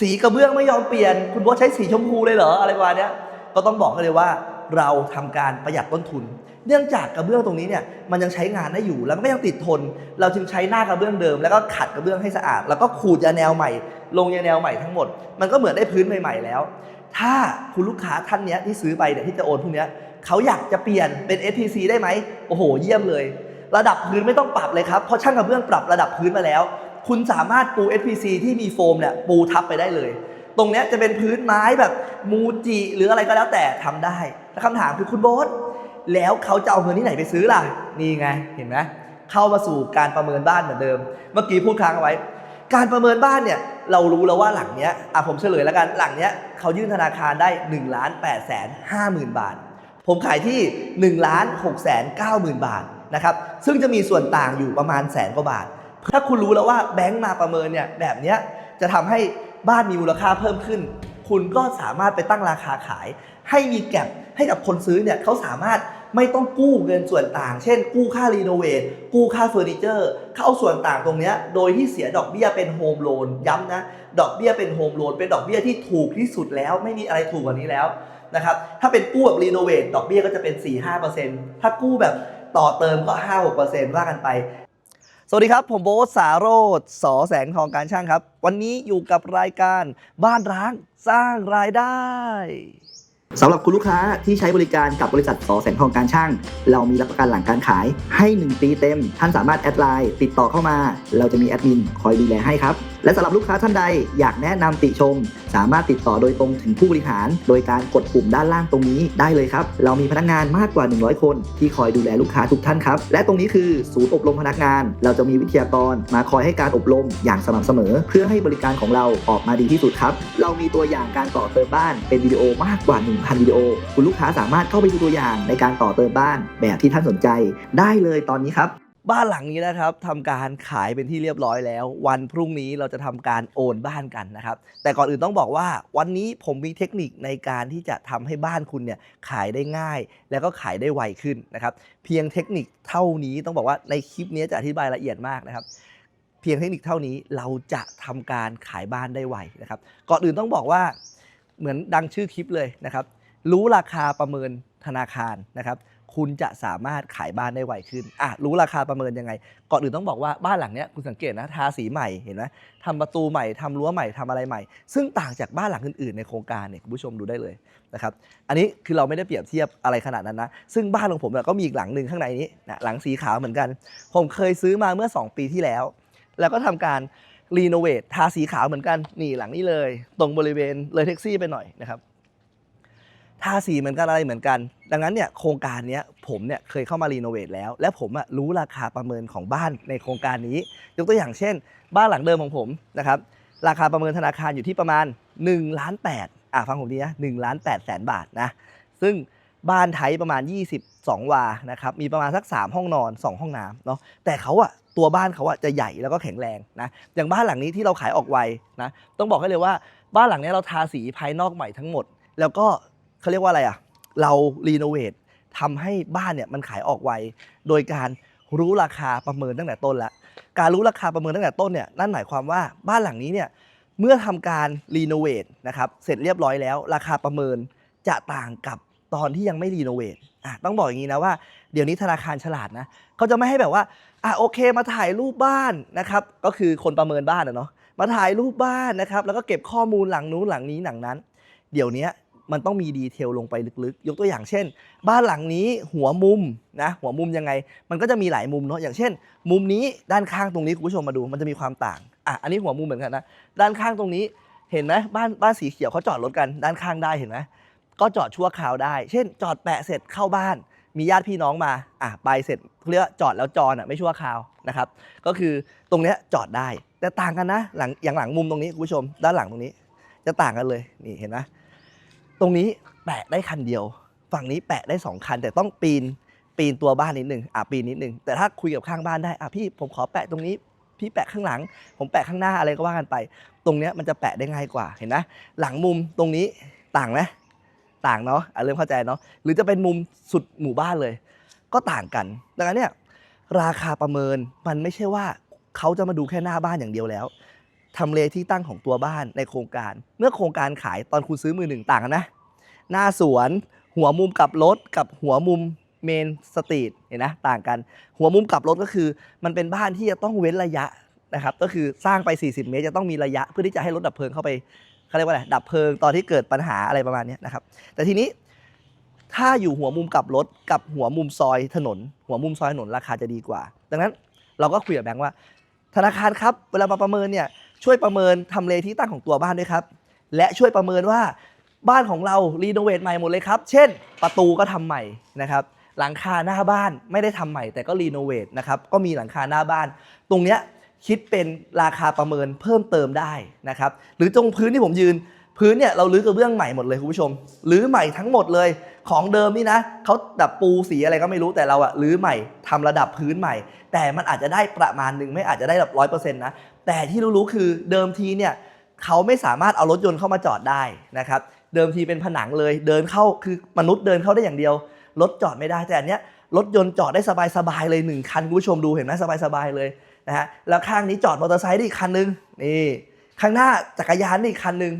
สีกระเบื้องไม่ยอมเปลี่ยน คุณโบ๊ทใช้สีชมพูเลยเหรออะไรประมาณนี้ก็ต้องบอกกันเลยว่าเราทำการประหยัดต้นทุน เนื่องจากกระเบื้องตรงนี้เนี่ยมันยังใช้งานได้อยู่แล้วก็ยังติดทน เราจึงใช้หน้ากระเบื้องเดิม แล้วก็ขัดกระเบื้องให้สะอาด แล้วก็ขูดยาแนวใหม่ ลงยาแนวใหม่ทั้งหมด มันก็เหมือนได้พื้นใหม่ ๆ แล้ว ถ้าคุณลูกค้าท่านเนี้ยที่ซื้อไปเนี่ยที่จะโอนพวกเนี้ยเขาอยากจะเปลี่ยนเป็น SPC ได้ไหมโอ้โห เยี่ยมเลย ระดับพื้นไม่ต้องปรับเลยครับเพราะช่างกระเบื้องปรับระดับพื้นมาแล้ว คุณสามารถปู SPC ที่มีโฟมเนี่ยปูทับไปได้เลย ตรงเนี้ยจะเป็นพื้นไม้แบบมูจิหรืออะไรก็แล้วแต่ทำได้แต่คำถามคือคุณโบ๊ทแล้วเขาจะเอาเงินที่ไหนไปซื้อล่ะ นี่ไงเห็นไหมเข้ามาสู่การประเมินบ้านเหมือนเดิม เมื่อกี้พูดค้างเอาไว้ การประเมินบ้านเนี่ยเรารู้แล้วว่าหลังเนี้ยอะผมเฉลยแล้วกันหลังเนี้ยเขายื่นธนาคารได้1นึ่งล้านแปดแสนห้าหมื่นบาท ผมขายที่1นึ่งล้านหกแสนเก้าหมื่นบาทนะครับซึ่งจะมีส่วนต่างอยู่ประมาณแสนกว่าบาท ถ้าคุณรู้แล้วว่าแบงก์มาประเมินเนี่ยแบบเนี้ยจะทำให้บ้านมีมูลค่าเพิ่มขึ้น คุณก็สามารถไปตั้งราคาขาย ให้มีแก็บให้กับคนซื้อเนี่ยเขาสามารถไม่ต้องกู้เงินส่วนต่าง เช่น กู้ค่ารีโนเวทกู้ค่าเฟอร์นิเจอร์เขาเอาส่วนต่างตรงเนี้ยโดยที่เสียดอกเบี้ยเป็นโฮมโลนย้ำนะ ดอกเบี้ยเป็นโฮมโลนเป็นดอกเบี้ยที่ถูกที่สุดแล้ว ไม่มีอะไรถูกกว่านี้แล้วนะครับถ้าเป็นกู้แบบรีโนเวทดอกเบี้ยก็จะเป็น 4-5%ถ้ากู้แบบต่อเติมก็ 5-6%ว่ากันไป สวัสดีครับ ผมโบ๊ทสาโรธสอแสงทองการช่างครับ วันนี้อยู่กับรายการบ้านร้างสร้างรายได้สำหรับคุณลูกค้าที่ใช้บริการกับบริษัทสอแสงทองการช่าง เรามีรับประกันหลังการขายให้ 1 ปีเต็ม ท่านสามารถแอดไลน์ติดต่อเข้ามา เราจะมีแอดมินคอยดูแลให้ครับ และสำหรับลูกค้าท่านใดอยากแนะนำติชม สามารถติดต่อโดยตรงถึงผู้บริหาร โดยการกดปุ่มด้านล่างตรงนี้ได้เลยครับ เรามีพนักงานมากกว่า 100 คน ที่คอยดูแลลูกค้าทุกท่านครับ และตรงนี้คือศูนย์อบรมพนักงาน เราจะมีวิทยากรมาคอยให้การอบรมอย่างสม่ำเสมอ เพื่อให้บริการของเราออกมาดีที่สุดครับ เรามีตัวอย่างการต่อเติมบ้านเป็นวิดีโอมากกว่า 1,000 วิดีโอ คุณลูกค้าสามารถเข้าไปดูตัวอย่างในการต่อเติมบ้านแบบที่ท่านสนใจ ได้เลยตอนนี้ครับ บ้านหลังนี้นะครับทำการขายเป็นที่เรียบร้อยแล้ว วันพรุ่งนี้เราจะทำการโอนบ้านกันนะครับ แต่ก่อนอื่นต้องบอกว่า วันนี้ผมมีเทคนิคในการที่จะทำให้บ้านคุณเนี่ยขายได้ง่าย แล้วก็ขายได้ไวขึ้นนะครับ เพียงเทคนิคเท่านี้ต้องบอกว่าในคลิปนี้จะอธิบายละเอียดมากนะครับเพียงเทคนิคเท่านี้เราจะทำการขายบ้านได้ไวนะครับก่อนอื่นต้องบอกว่าเหมือนดังชื่อคลิปเลยนะครับ รู้ราคาประเมินธนาคารนะครับ คุณจะสามารถขายบ้านได้ไวขึ้นอะรู้ราคาประเมินยังไง ก่อนอื่นต้องบอกว่าบ้านหลังเนี้ยคุณสังเกตนะทาสีใหม่เห็นไหมทำประตูใหม่ทำรั้วใหม่ทำอะไรใหม่ ซึ่งต่างจากบ้านหลังอื่นๆ ในโครงการเนี่ยคุณผู้ชมดูได้เลยนะครับอันนี้คือเราไม่ได้เปรียบเทียบอะไรขนาดนั้นนะซึ่งบ้านของผมก็มีอีกหลังหนึ่งข้างในนี้นะหลังสีขาวเหมือนกัน ผมเคยซื้อมาเมื่อ 2 ปีที่แล้ว แล้วก็ทำการรีโนเวททาสีขาวเหมือนกันนี่หลังนี้เลย ตรงบริเวณเลยแท็กซี่ไปหน่อยนะครับ ทาสีเหมือนกันอะไรเหมือนกัน ดังนั้นเนี่ยโครงการนี้ผมเนี่ยเคยเข้ามารีโนเวทแล้ว และผมอะรู้ราคาประเมินของบ้านในโครงการนี้ ยกตัวอย่างเช่น บ้านหลังเดิมของผมนะครับราคาประเมินธนาคารอยู่ที่ประมาณ1ล้าน8อะฟังผมดีนะ1ล้าน8แสนบาทนะซึ่งบ้านไทยประมาณ 22 วานะครับมีประมาณสัก 3 ห้องนอน 2 ห้องน้ำเนาะแต่เขาอะตัวบ้านเขาอะจะใหญ่แล้วก็แข็งแรงนะอย่างบ้านหลังนี้ที่เราขายออกไวนะต้องบอกให้เลยว่าบ้านหลังนี้เราทาสีภายนอกใหม่ทั้งหมด แล้วก็ เขาเรียกว่าอะไรอะเรารีโนเวททำให้บ้านเนี่ยมันขายออกไว โดยการรู้ราคาประเมินตั้งแต่ต้นแล้วการรู้ราคาประเมินตั้งแต่ต้นเนี่ยนั่นหมายความว่าบ้านหลังนี้เนี่ยเมื่อทำการรีโนเวทนะครับเสร็จเรียบร้อยแล้ว ราคาประเมินจะต่างกับตอนที่ยังไม่รีโนเวทอะต้องบอกอย่างนี้นะว่าเดี๋ยวนี้ธนาคารฉลาดนะเขาจะไม่ให้แบบว่าอะโอเคมาถ่ายรูปบ้านนะครับก็คือคนประเมินบ้านอะเนาะมาถ่ายรูปบ้านนะครับแล้วก็เก็บข้อมูลหลังนู้นหลังนี้หลังนั้น เดี๋ยวนี้ มันต้องมีดีเทลลงไปลึกๆ ยกตัวอย่างเช่น บ้านหลังนี้หัวมุมนะหัวมุมยังไง มันก็จะมีหลายมุมเนาะอย่างเช่น มุมนี้ด้านข้างตรงนี้คุณผู้ชมมาดูมันจะมีความต่างอะอันนี้หัวมุมเหมือนกันนะด้านข้างตรงนี้เห็นไหมบ้านบ้านสีเขียวเขาจอดรถกันด้านข้างได้เห็นไหมก็จอดชั่วคราวได้ เช่น จอดแปะเสร็จเข้าบ้าน มีญาติพี่น้องมาอะไปเสร็จเรียกว่าจอดแล้วจอดอะไม่ชั่วคราวนะครับ ก็คือตรงเนี้ยจอดได้ แต่ต่างกันนะหลังอย่างหลังมุมตรงนี้คุณผู้ชม ด้านหลังตรงนี้ จะต่างกันเลยนี่เห็นไหม ตรงนี้แปะได้คันเดียว ฝั่งนี้แปะได้สองคัน แต่ต้องปีนปีนตัวบ้านนิดนึงอะปีนนิดนึงแต่ถ้าคุยกับข้างบ้านได้อะพี่ผมขอแปะตรงนี้พี่แปะข้างหลัง ผมแปะข้างหน้าอะไรก็ว่ากันไป ตรงเนี้ยมันจะแปะได้ง่ายกว่าเห็นไหมหลังมุมตรงนี้ต่างไหมต่างเนาะะเริ่มเข้าใจเนาะหรือจะเป็นมุมสุดหมู่บ้านเลย ก็ต่างกันดังนั้นเนี่ยราคาประเมินมันไม่ใช่ว่าเขาจะมาดูแค่หน้าบ้านอย่างเดียวแล้ว ทำเลที่ตั้งของตัวบ้านในโครงการ เมื่อโครงการขายตอนคุณซื้อมือหนึ่งต่างกันนะ หน้าสวนหัวมุมกลับรถกับหัวมุมเมนสตรีทเห็นนะต่างกัน หัวมุมกลับรถก็คือ มันเป็นบ้านที่จะต้องเว้นระยะนะครับก็คือสร้างไป 40 เมตรจะต้องมีระยะเพื่อที่จะให้รถดับเพลิงเข้าไปเขาเรียกว่าอะไรดับเพลิงตอนที่เกิดปัญหาอะไรประมาณนี้นะครับ แต่ทีนี้ถ้าอยู่หัวมุมกลับรถกับหัวมุมซอยถนน หัวมุมซอยถนนราคาจะดีกว่า ดังนั้นเราก็คุยกับแบงค์ว่า ธนาคารครับเวลามาประเมินเนี่ย ช่วยประเมินทำเลที่ตั้งของตัวบ้านด้วยครับ และช่วยประเมินว่าบ้านของเรารีโนเวทใหม่หมดเลยครับ เช่น ประตูก็ทำใหม่นะครับ หลังคาหน้าบ้านไม่ได้ทำใหม่แต่ก็รีโนเวทนะครับ ก็มีหลังคาหน้าบ้าน ตรงเนี้ยคิดเป็นราคาประเมินเพิ่มเติมได้นะครับ หรือตรงพื้นที่ผมยืน พื้นเนี่ยเราลื้อกระเบื้องใหม่หมดเลยคุณผู้ชมลื้อใหม่ทั้งหมดเลย ของเดิมนี่นะเขาดับปูสีอะไรก็ไม่รู้แต่เราอะลื้อใหม่ทำระดับพื้นใหม่ แต่มันอาจจะได้ประมาณหนึ่งไม่อาจจะได้แบบร้อยเปอร์เซ็นต์นะแต่ที่รู้ๆคือเดิมทีเนี่ยเขาไม่สามารถเอารถยนต์เข้ามาจอดได้นะครับเดิมทีเป็นผนังเลยเดินเข้าคือมนุษย์เดินเข้าได้อย่างเดียว รถจอดไม่ได้แต่อันเนี้ยรถยนต์จอดได้สบายๆเลยหนึ่งคันคุณผู้ชมดูเห็นไหมสบายๆเลยนะฮะแล้วข้างนี้จอดมอเตอร์ไซค์ได้อีกคันนึงนี่ข้างหน้าจักรยานอีกคันนึง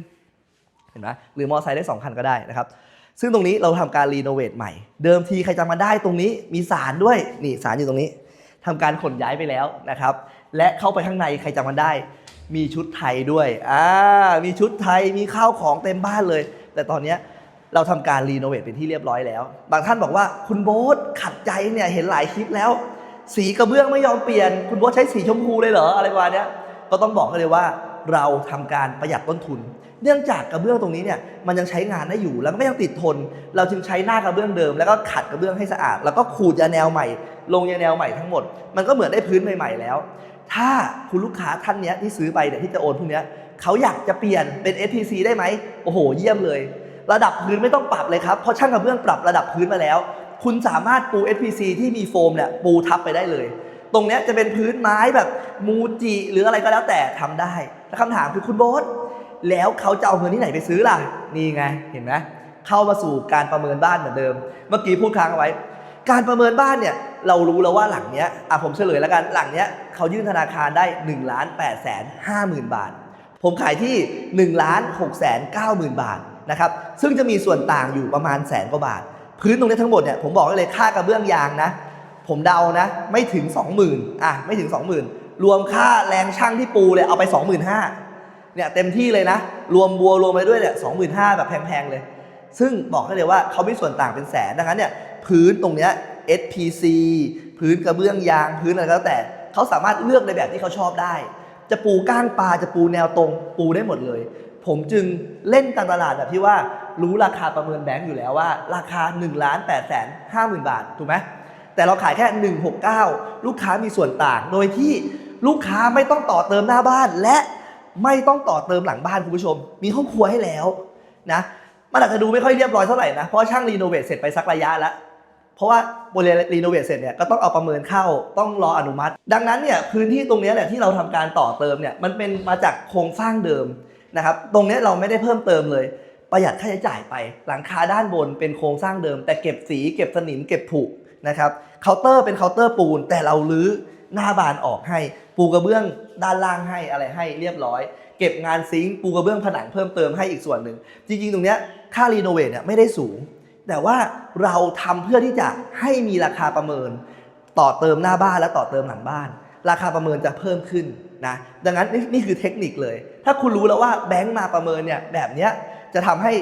เห็นไหมหรือมอเตอร์ไซค์ได้สองคันก็ได้นะครับ ซึ่งตรงนี้เราทำการรีโนเวทใหม่ เดิมทีใครจำมาได้ตรงนี้มีศาลด้วยนี่ศาลอยู่ตรงนี้ทำการขนย้ายไปแล้วนะครับ และเข้าไปข้างในใครจำมันได้ มีชุดไทยด้วยอ่ามีชุดไทยมีข้าวของเต็มบ้านเลย แต่ตอนเนี้ยเราทำการรีโนเวทเป็นที่เรียบร้อยแล้ว บางท่านบอกว่าคุณโบ๊ทขัดใจเนี่ยเห็นหลายคลิปแล้ว สีกระเบื้องไม่ยอมเปลี่ยน คุณโบ๊ทใช้สีชมพูเลยเหรออะไรประมาณนี้ก็ต้องบอกเลยว่าเราทำการประหยัดต้นทุน เนื่องจากกระเบื้องตรงนี้เนี่ยมันยังใช้งานได้อยู่แล้วมันก็ยังติดทน เราจึงใช้หน้ากระเบื้องเดิม แล้วก็ขัดกระเบื้องให้สะอาด แล้วก็ขูดยาแนวใหม่ ลงยาแนวใหม่ทั้งหมด มันก็เหมือนได้พื้นใหม่ๆแล้ว ถ้าคุณลูกค้าท่านเนี้ยที่ซื้อไปเนี่ยที่จะโอนพวกเนี้ยเขาอยากจะเปลี่ยนเป็น SPC ได้ไหมโอ้โห เยี่ยมเลย ระดับพื้นไม่ต้องปรับเลยครับเพราะช่างกระเบื้องปรับระดับพื้นมาแล้ว คุณสามารถปู SPC ที่มีโฟมเนี่ยปูทับไปได้เลยตรงเนี้ยจะเป็นพื้นไม้แบบมูจิหรืออะไรก็แล้วแต่ทำได้แต่คำถามคือคุณโบ๊ท แล้วเขาจะเอาเงินที่ไหนไปซื้อล่ะ นี่ไง เห็นไหมเข้ามาสู่การประเมินบ้านเหมือนเดิม เมื่อกี้พูดค้างเอาไว้ การประเมินบ้านเนี่ย เรารู้แล้วว่าหลังเนี้ยอะผมเฉลยแล้วกันหลังเนี้ยเขายื่นธนาคารได้1นึ่งล้านแปดแสนห้าหมื่นบาท ผมขายที่1นึ่งล้านหกแสนเก้าหมื่นบาทนะครับซึ่งจะมีส่วนต่างอยู่ประมาณแสนกว่าบาท พื้นตรงนี้ทั้งหมดเนี่ยผมบอกได้เลยค่ากระเบื้องยางนะ ผมเดานะ ไม่ถึง 20,000อะไม่ถึง 20,000 รวมค่าแรงช่างที่ปูเลยเอาไป 25,000 เนี่ยเต็มที่เลยนะ รวมบัวรวมไปด้วยเนี่ย25,000แบบแพงๆเลย ซึ่งบอกให้เลยว่าเขามีส่วนต่างเป็นแสนดังนั้นเนี่ยพื้นตรงเนี้ย SPC พื้นกระเบื้องยางพื้นอะไรก็แล้วแต่เขาสามารถเลือกในแบบที่เขาชอบได้ จะปูก้างปลาจะปูแนวตรง ปูได้หมดเลย ผมจึงเล่นตามตลาดแบบที่ว่ารู้ราคาประเมินแบงก์อยู่แล้วว่า ราคา1นึ่งล้านแปดแสนห้าหมื่นบาทถูกไหมแต่เราขายแค่ 169 ลูกค้ามีส่วนต่าง โดยที่ลูกค้าไม่ต้องต่อเติมหน้าบ้านและ ไม่ต้องต่อเติมหลังบ้านคุณผู้ชม มีห้องครัวให้แล้วนะมันอาจจะดูไม่ค่อยเรียบร้อยเท่าไหร่นะ เพราะช่างรีโนเวทเสร็จไปสักระยะแล้ว เพราะว่าบริเวณรีโนเวทเสร็จเนี่ยก็ต้องเอาประเมินเข้าต้องรออนุมัติ ดังนั้นเนี่ยพื้นที่ตรงนี้แหละที่เราทำการต่อเติมเนี่ยมันเป็นมาจากโครงสร้างเดิมนะครับตรงนี้เราไม่ได้เพิ่มเติมเลย ประหยัดค่าใช้จ่ายไป หลังคาด้านบนเป็นโครงสร้างเดิม แต่เก็บสีเก็บสนิมเก็บผุนะครับเคาน์เตอร์เป็นเคาน์เตอร์ปูนแต่เราลื้อ หน้าบานออกให้ ปูกระเบื้องด้านล่างให้อะไรให้เรียบร้อย เก็บงานซิงค์ปูกระเบื้องผนังเพิ่มเติมให้อีกส่วนหนึ่ง จริง ๆ ตรงเนี้ยค่ารีโนเวทเนี่ยไม่ได้สูง แต่ว่าเราทำเพื่อที่จะให้มีราคาประเมิน ต่อเติมหน้าบ้านและต่อเติมหลังบ้าน ราคาประเมินจะเพิ่มขึ้นนะดังนั้นนี่นี่คือเทคนิคเลย ถ้าคุณรู้แล้วว่าแบงก์มาประเมินเนี่ยแบบเนี้ยจะทำให้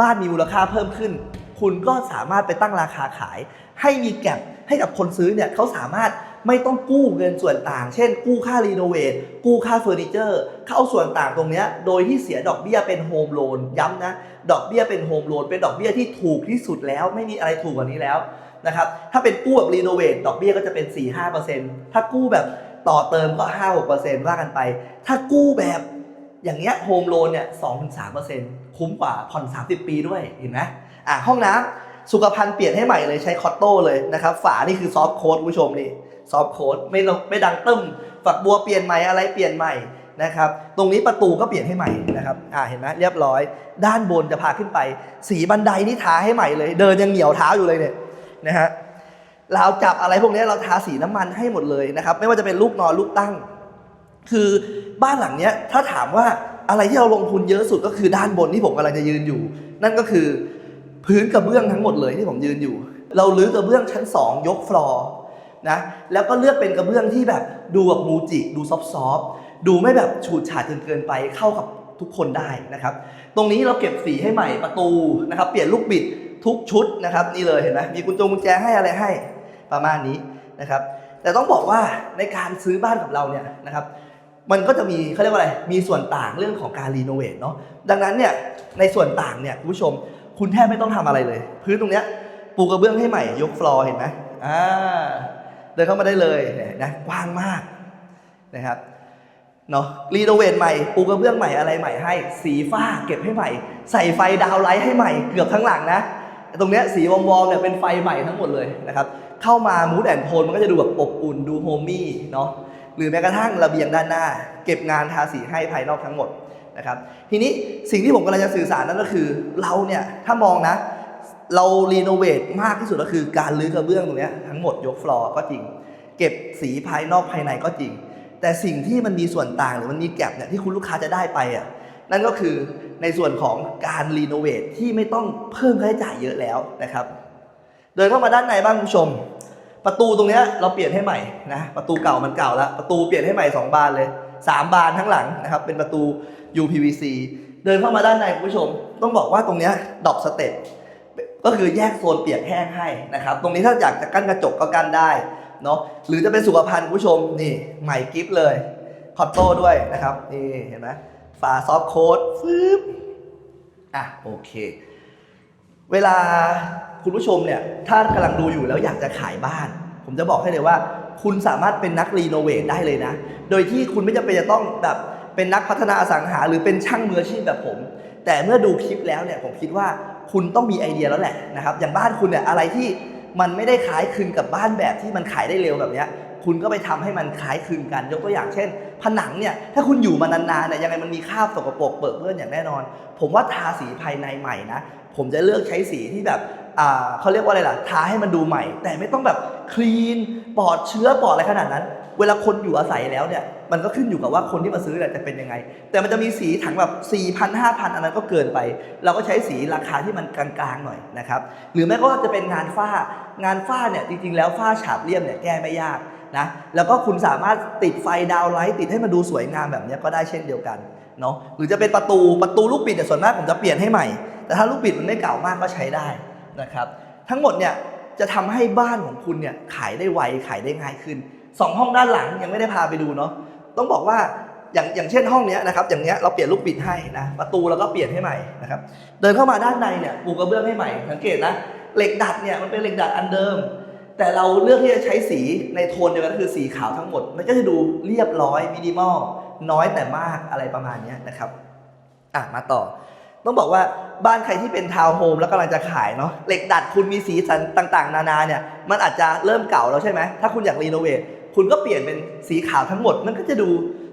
บ้านมีมูลค่าเพิ่มขึ้น คุณก็สามารถไปตั้งราคาขาย ให้มีแก็บให้กับคนซื้อเนี่ยเขาสามารถ ไม่ต้องกู้เงินส่วนต่าง เช่น กู้ค่ารีโนเวทกู้ค่าเฟอร์นิเจอร์เขาเอาส่วนต่างตรงนี้โดยที่เสียดอกเบี้ยเป็นโฮมโลนย้ำนะ ดอกเบี้ยเป็นโฮมโลนเป็นดอกเบี้ยที่ถูกที่สุดแล้ว ไม่มีอะไรถูกกว่านี้แล้วนะครับถ้าเป็นกู้แบบรีโนเวทดอกเบี้ยก็จะเป็น 4-5%ถ้ากู้แบบต่อเติมก็ 5-6%ว่ากันไป ถ้ากู้แบบอย่างเงี้ยโฮมโลนเนี่ย2-3%คุ้มกว่าผ่อน 30 ปีด้วยเห็นไหมอะห้องน้ำสุขภัณฑ์เปลี่ยนให้ใหม่เลยใช้คอตโต้เลยนะครับ ฝานี่คือซอฟต์โค้ดผู้ชมนี่ ซอฟโค้ดไม่ไม่ดังตึ้มฝักบัวเปลี่ยนใหม่อะไรเปลี่ยนใหม่นะครับตรงนี้ประตูก็เปลี่ยนให้ใหม่นะครับอ่าเห็นไหมเรียบร้อย ด้านบนจะพาขึ้นไป สีบันไดนี่ทาให้ใหม่เลย เดินยังเหนียวเท้าอยู่เลยเนี่ยนะฮะเราจับอะไรพวกนี้เราทาสีน้ำมันให้หมดเลยนะครับไม่ว่าจะเป็นลูกนอนลูกตั้ง คือบ้านหลังเนี้ยถ้าถามว่าอะไรที่เราลงทุนเยอะสุดก็คือด้านบนที่ผมกำลังจะยืนอยู่ นั่นก็คือพื้นกระเบื้องทั้งหมดเลยที่ผมยืนอยู่ เราลื้อกระเบื้องชั้น 2 ยกฟลอร์ นะแล้วก็เลือกเป็นกระเบื้องที่แบบดูแบบมูจิ ดูซอฟต์ๆดูไม่แบบฉูดฉาดจนเกินไปเข้ากับทุกคนได้นะครับ ตรงนี้เราเก็บสีให้ใหม่ประตูนะครับเปลี่ยนลูกบิดทุกชุดนะครับ นี่เลยเห็นไหมมีกุญแจกุญแจให้อะไรให้ประมาณนี้นะครับ แต่ต้องบอกว่าในการซื้อบ้านกับเราเนี่ยนะครับ มันก็จะมีเขาเรียกว่าอะไร มีส่วนต่างเรื่องของการรีโนเวทเนาะดังนั้นเนี่ยในส่วนต่างเนี่ยคุณผู้ชม คุณแทบไม่ต้องทำอะไรเลย พื้นตรงเนี้ยปูกระเบื้องให้ใหม่ยกฟลอร์เห็นไหมอ่า ดินเข้ามาได้เลยนี่นะกว้างมากนะครับเนาะรีโนเวทใหม่ปูกระเบื้องใหม่อะไรใหม่ให้ สีฟ้าเก็บให้ใหม่ ใส่ไฟดาวไลท์ให้ใหม่เกือบทั้งหลังนะตรงเนี้ยสีวอมๆเนี่ยเป็นไฟใหม่ทั้งหมดเลยนะครับเข้ามามูดแอนโทนมันก็จะดูแบบอบอุ่นดูโฮมี่เนาะหรือแม้กระทั่งระเบียงด้านหน้า เก็บงานทาสีให้ภายนอกทั้งหมดนะครับทีนี้สิ่งที่ผมกำลังจะสื่อสารนั่นก็คือเราเนี่ยถ้ามองนะ เรารีโนเวทมากที่สุดก็คือการรื้อกระเบื้องตรงนี้ทั้งหมดยกฟลอร์ก็จริง เก็บสีภายนอกภายในก็จริง แต่สิ่งที่มันมีส่วนต่างหรือมันมีแกลบเนี่ยที่คุณลูกค้าจะได้ไปอะนั่นก็คือในส่วนของการรีโนเวทที่ไม่ต้องเพิ่มค่าใช้จ่ายเยอะแล้วนะครับ เดินเข้ามาด้านในบ้างคุณผู้ชม ประตูตรงนี้เราเปลี่ยนให้ใหม่นะประตูเก่ามันเก่าแล้วประตูเปลี่ยนให้ใหม่สองบานเลยสามบานทั้งหลังนะครับเป็นประตู UPVC เดินเข้ามาด้านในคุณผู้ชม ต้องบอกว่าตรงนี้ดอกสเต็ป ก็คือแยกโซนเปียกแห้งให้นะครับ ตรงนี้ถ้าอยากจะกั้นกระจกก็กั้นได้เนาะหรือจะเป็นสุขภัณฑ์คุณผู้ชมนี่ใหม่กิฟต์เลยคอตโต้ด้วยนะครับนี่เห็นไหมฝาซอฟโค้ดฟึบอะโอเค เวลาคุณผู้ชมเนี่ยถ้ากำลังดูอยู่แล้วอยากจะขายบ้าน ผมจะบอกให้เลยว่า คุณสามารถเป็นนักรีโนเวทได้เลยนะ โดยที่คุณไม่จำเป็นจะต้องแบบเป็นนักพัฒนาอสังหา หรือเป็นช่างมืออาชีพแบบผม แต่เมื่อดูคลิปแล้วเนี่ยผมคิดว่า คุณต้องมีไอเดียแล้วแหละนะครับ อย่างบ้านคุณเนี่ยอะไรที่มันไม่ได้คล้ายคลึงกับบ้านแบบที่มันขายได้เร็วแบบเนี้ยคุณก็ไปทำให้มันคล้ายคลึงกัน ยกตัวอย่างเช่น ผนังเนี่ยถ้าคุณอยู่มานานๆเนี่ยยังไงมันมีคราบสกปรกเปิดเปื้อนอย่างแน่นอน ผมว่าทาสีภายในใหม่นะผมจะเลือกใช้สีที่แบบอ่าเขาเรียกว่าอะไรล่ะทาให้มันดูใหม่ แต่ไม่ต้องแบบคลีนปลอดเชื้อปลอดอะไรขนาดนั้น เวลาคนอยู่อาศัยแล้วเนี่ยมันก็ขึ้นอยู่กับว่าคนที่มาซื้อเนี่ยจะเป็นยังไง แต่มันจะมีสีถังแบบ4 0 0 0 5,000อันนั้นก็เกินไป เราก็ใช้สีราคาที่มันกลางๆหน่อยนะครับหรือแม้ก็จะเป็นงานฝ้างานฝ้าเนี่ยจริงๆ แล้วฝ้าฉาบเลี่ยมเนี่ยแก้ไม่ยากนะแล้วก็คุณสามารถติดไฟดาวไลท์ติดให้มันดูสวยงามแบบนี้ก็ได้เช่นเดียวกันเนาะหรือจะเป็นประตูประตูลูกบิดเนี่ยส่วนมากผมจะเปลี่ยนให้ใหม่ แต่ถ้าลูกบิดมันไม่เก่ามากก็ใช้ได้นะครับ ทั้งหมดเนี่ยจะทำให้บ้านของคุณเนี่ยขายได้ไวขายได้ง่ายขึ้น สองห้องด้านหลังยังไม่ได้พาไปดูเนาะต้องบอกว่าอย่างอย่างเช่นห้องเนี้ยนะครับอย่างเนี้ยเราเปลี่ยนลูกบิดให้นะประตูเราก็เปลี่ยนให้ใหม่นะครับเดินเข้ามาด้านในเนี่ยปูกระเบื้องให้ใหม่สังเกตนะเหล็กดัดเนี่ยมันเป็นเหล็กดัดอันเดิม แต่เราเลือกที่จะใช้สีในโทนเดียวกันก็คือสีขาวทั้งหมด มันก็จะดูเรียบร้อยมินิมอลน้อยแต่มากอะไรประมาณนี้นะครับอะมาต่อ ต้องบอกว่าบ้านใครที่เป็นทาวน์โฮมแล้วกำลังจะขายเนาะเหล็กดัดคุณมีสีสันต่าง ๆ นานาเนี่ยมันอาจจะเริ่มเก่าแล้วใช่ไหมถ้าคุณอยากรีโนเวท คุณก็เปลี่ยนเป็นสีขาวทั้งหมดมันก็จะดู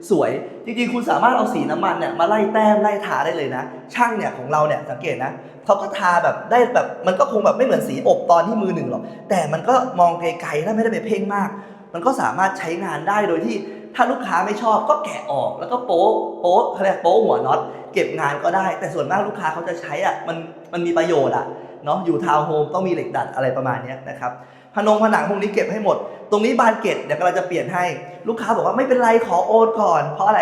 สวย จริงๆ คุณสามารถเอาสีน้ำมันเนี่ยมาไล่แต้มไล่ทาได้เลยนะ ช่างเนี่ยของเราเนี่ยสังเกตนะเขาก็ทาแบบได้แบบมันก็คงแบบไม่เหมือนสีอบตอนที่มือหนึ่งหรอกแต่มันก็มองไกลๆถ้าไม่ได้ไปเพ่งมาก มันก็สามารถใช้งานได้โดยที่ถ้าลูกค้าไม่ชอบก็แกะออกแล้วก็โป๊ะโป๊ะเขาเรียกโป๊ะหัวน็อตเก็บงานก็ได้ แต่ส่วนมากลูกค้าเขาจะใช้อะมันมันมีประโยชน์อะเนาะอยู่ทาวน์โฮมต้องมีเหล็กดัดอะไรประมาณนี้นะครับ ผนงผนังพวกนี้เก็บให้หมด ตรงนี้บานเกตเดี๋ยวกำลังจะเปลี่ยนให้ ลูกค้าบอกว่าไม่เป็นไรขอโอนก่อน เพราะอะไร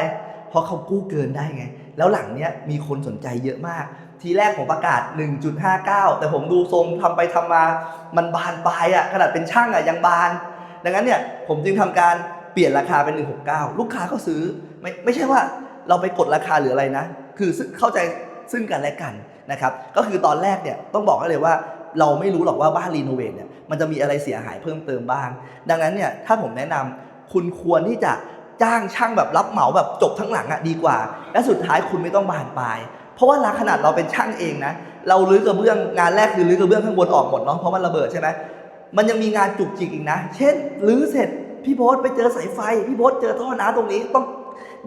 เพราะเขากู้เกินได้ไง แล้วหลังเนี้ยมีคนสนใจเยอะมาก ทีแรกผมประกาศ 1.59 แต่ผมดูทรงทำไปทำมา มันบานปลายอะขนาดเป็นช่างอะยังบาน ดังนั้นเนี่ยผมจึงทำการเปลี่ยนราคาเป็น 169 ลูกค้าก็ซื้อไม่ไม่ใช่ว่าเราไปกดราคาหรืออะไรนะ คือซึ่งเข้าใจซึ่งกันและกันนะครับ ก็คือตอนแรกเนี่ยต้องบอกให้เลยว่าเราไม่รู้หรอกว่าบ้านรีโนเวทเนี่ย มันจะมีอะไรเสียหายเพิ่มเติมบ้าง ดังนั้นเนี่ยถ้าผมแนะนำคุณควรที่จะจ้างช่างแบบรับเหมาแบบจบทั้งหลังอะดีกว่า และสุดท้ายคุณไม่ต้องบานปลาย เพราะว่าขนาดเราเป็นช่างเองนะ เราลื้อกระเบื้องงานแรกคือลื้อกระเบื้องข้างบนออกหมดเนาะเพราะมันระเบิดใช่ไหมมันยังมีงานจุกจิกอีกนะ เช่นลื้อเสร็จพี่โพสไปเจอสายไฟ พี่โพสเจอท่อน้ำตรงนี้ต้อง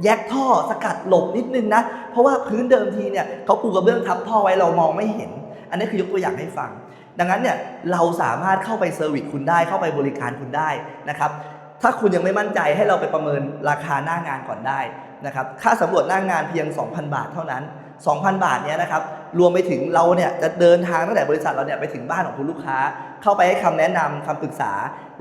แยกท่อสกัดหลบนิดนึงนะ เพราะว่าพื้นเดิมทีเนี่ยเขาปูกระเบื้องทับท่อไว้เรามองไม่เห็น อันนี้คือยกตัวอย่างให้ฟัง ดังนั้นเนี่ยเราสามารถเข้าไปเซอร์วิสคุณได้เข้าไปบริการคุณได้นะครับถ้าคุณยังไม่มั่นใจให้เราไปประเมินราคาหน้างานก่อนได้นะครับค่าสำรวจหน้างานเพียง 2,000 บาทเท่านั้น 2,000 บาทเนี้ยนะครับรวมไปถึงเราเนี่ยจะเดินทางตั้งแต่บริษัทเราเนี่ยไปถึงบ้านของคุณลูกค้า เข้าไปให้คำแนะนำคำปรึกษา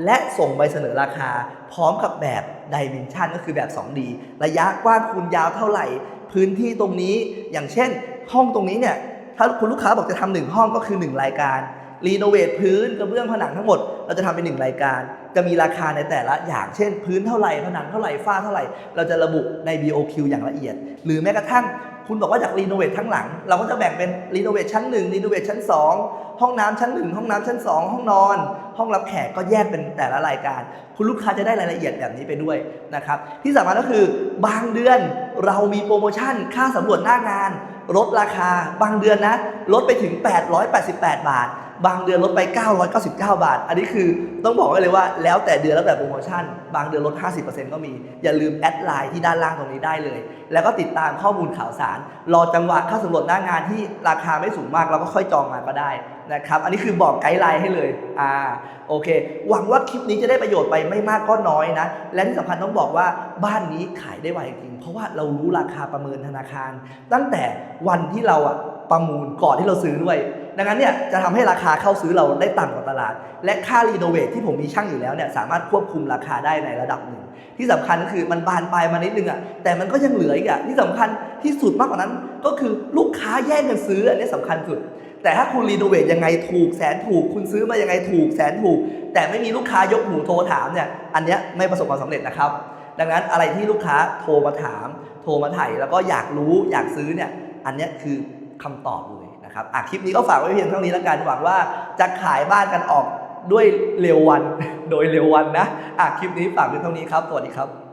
และส่งใบเสนอราคา พร้อมกับแบบดิเมนชันก็คือแบบ 2D ระยะกว้างคูณยาวเท่าไหร่ พื้นที่ตรงนี้อย่างเช่น ห้องตรงนี้เนี่ยถ้าคุณลูกค้าบอกจะทำหนึ่งห้องก็คือ 1 รายการ รีโนเวทพื้นกระเบื้องผนังทั้งหมด เราจะทำเป็นหนึ่งรายการ จะมีราคาในแต่ละอย่างเช่น พื้นเท่าไหร่ผนังเท่าไหร่ฝ้าเท่าไหร่ เราจะระบุใน BOQ อย่างละเอียด หรือแม้กระทั่งคุณบอกว่าอยากรีโนเวททั้งหลัง เราก็จะแบ่งเป็นรีโนเวทชั้น1รีโนเวทชั้น 2 ห้องน้ำชั้น 1 ห้องน้ำชั้น 2 ห้องนอน ห้องรับแขกก็แยกเป็นแต่ละรายการ คุณลูกค้าจะได้รายละเอียดแบบนี้ไปด้วยนะครับที่สำคัญก็คือบางเดือนเรามีโปรโมชั่นค่าสำรวจหน้างานลดราคาบางเดือนนะลดไปถึง 888 บาท บางเดือนลดไป 999 บาท อันนี้คือต้องบอกไว้เลยว่าแล้วแต่เดือนแล้วแต่โปรโมชั่น บางเดือนลด 50%ก็มี อย่าลืมแอดไลน์ที่ด้านล่างตรงนี้ได้เลย แล้วก็ติดตามข้อมูลข่าวสาร รอจังหวะเข้าสำรวจหน้างานที่ราคาไม่สูงมากเราก็ค่อยจองมาก็ได้นะครับ อันนี้คือบอกไกด์ไลน์ให้เลย อ่า โอเค หวังว่าคลิปนี้จะได้ประโยชน์ไปไม่มากก็น้อยนะ และที่สำคัญต้องบอกว่าบ้านนี้ขายได้ไวจริง เพราะว่าเรารู้ราคาประเมินธนาคาร ตั้งแต่วันที่เราอะประมูลก่อนที่เราซื้อด้วย ดังนั้นเนี่ยจะทำให้ราคาเข้าซื้อเราได้ต่ำกว่าตลาด และค่ารีโนเวทที่ผมมีช่างอยู่แล้วเนี่ยสามารถควบคุมราคาได้ในระดับหนึ่ง ที่สำคัญก็คือมันบานปลายมานิดนึงอะแต่มันก็ยังเหลืออีกอะที่สำคัญที่สุดมากกว่านั้น ก็คือลูกค้าแย่งกันซื้ออันนี้สำคัญสุด แต่ถ้าคุณรีโนเวทยังไงถูกแสนถูก คุณซื้อมายังไงถูกแสนถูก แต่ไม่มีลูกค้ายกหูโทรถามเนี่ยอันเนี้ยไม่ประสบความสำเร็จนะครับ ดังนั้นอะไรที่ลูกค้าโทรมาถาม โทรมาถ่ายแล้วก็อยากรู้อยากซื้อเนี่ยอันนี้คือคำตอบเลย นะครับอะคลิปนี้ก็ฝากไว้เพียงเท่านี้แล้วกันหวังว่าจะขายบ้านกันออกด้วยเร็ววัน โดยเร็ววันนะอะคลิปนี้ฝากเพียงเท่านี้ครับสวัสดีครับ